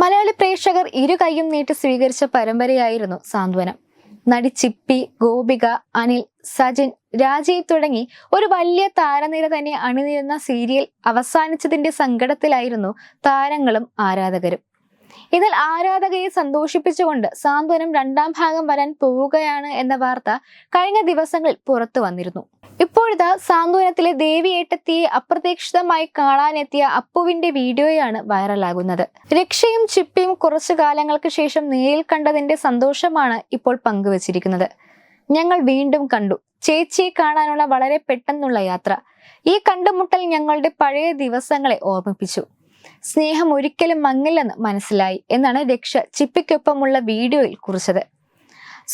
മലയാളി പ്രേക്ഷകർ ഇരു കൈയും നീട്ടി സ്വീകരിച്ച പരമ്പരയായിരുന്നു സാന്ത്വനം. നടി ചിപ്പി ഗോപിക അനിൽ സജിൻ രാജീവ് തുടങ്ങി ഒരു വലിയ താരനിര തന്നെ അണിനിരുന്ന സീരിയൽ അവസാനിച്ചതിന്റെ സങ്കടത്തിലായിരുന്നു താരങ്ങളും ആരാധകരും. ഇതിൽ ആരാധകയെ സന്തോഷിപ്പിച്ചുകൊണ്ട് സാന്ത്വനം രണ്ടാം ഭാഗം വരാൻ പോവുകയാണ് എന്ന വാർത്ത കഴിഞ്ഞ ദിവസങ്ങളിൽ പുറത്തു വന്നിരുന്നു. ഇപ്പോഴത്തെ സാന്ത്വനത്തിലെ ദേവിയേട്ടത്തിയെ അപ്രതീക്ഷിതമായി കാണാനെത്തിയ അപ്പുവിന്റെ വീഡിയോയാണ് വൈറലാകുന്നത്. രക്ഷയും ചിപ്പിയും കുറച്ചു കാലങ്ങൾക്ക് ശേഷം നേരിൽ കണ്ടതിന്റെ സന്തോഷമാണ് ഇപ്പോൾ പങ്കുവച്ചിരിക്കുന്നത്. ഞങ്ങൾ വീണ്ടും കണ്ടു. ചേച്ചിയെ കാണാനുള്ള വളരെ പെട്ടെന്നുള്ള യാത്ര. ഈ കണ്ടുമുട്ടൽ ഞങ്ങളുടെ പഴയ ദിവസങ്ങളെ ഓർമ്മിപ്പിച്ചു. സ്നേഹം ഒരിക്കലും മങ്ങില്ലെന്ന് മനസ്സിലായി എന്നാണ് രക്ഷ ചിപ്പിക്കൊപ്പമുള്ള വീഡിയോയിൽ കുറിച്ചത്.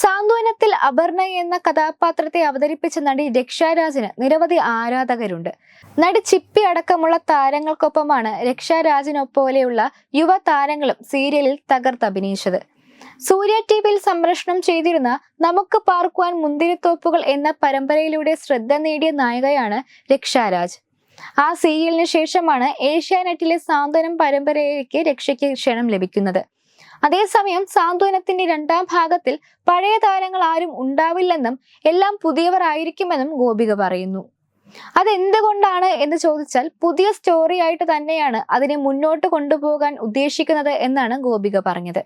സാന്ത്വനത്തിൽ അപർണ എന്ന കഥാപാത്രത്തെ അവതരിപ്പിച്ച നടി രക്ഷാരാജിന് നിരവധി ആരാധകരുണ്ട്. നടി ചിപ്പി അടക്കമുള്ള താരങ്ങൾക്കൊപ്പമാണ് രക്ഷാരാജിനൊപ്പോലെയുള്ള യുവ താരങ്ങളും സീരിയലിൽ തകർത്തഭിനയിച്ചത് സൂര്യ ടി വിയിൽ സംപ്രേഷണം ചെയ്തിരുന്ന നമുക്ക് പാർക്കുവാൻ മുന്തിരിത്തോപ്പുകൾ എന്ന പരമ്പരയിലൂടെ ശ്രദ്ധ നേടിയ നായികയാണ് രക്ഷാരാജ്. ആ സീരിയലിന് ശേഷമാണ് ഏഷ്യാനെറ്റിലെ സാന്ത്വനം പരമ്പരയിലേക്ക് രക്ഷയ്ക്ക് ക്ഷണം ലഭിക്കുന്നത്. അതേസമയം സാന്ത്വനത്തിന്റെ രണ്ടാം ഭാഗത്തിൽ പഴയ താരങ്ങൾ ആരും ഉണ്ടാവില്ലെന്നും എല്ലാം പുതിയവർ ആയിരിക്കുമെന്നും ഗോപിക പറയുന്നു. അതെന്തുകൊണ്ടാണ് എന്ന് ചോദിച്ചാൽ പുതിയ സ്റ്റോറി ആയിട്ട് തന്നെയാണ് അതിനെ മുന്നോട്ട് കൊണ്ടുപോകാൻ ഉദ്ദേശിക്കുന്നത് എന്നാണ് ഗോപിക പറഞ്ഞത്.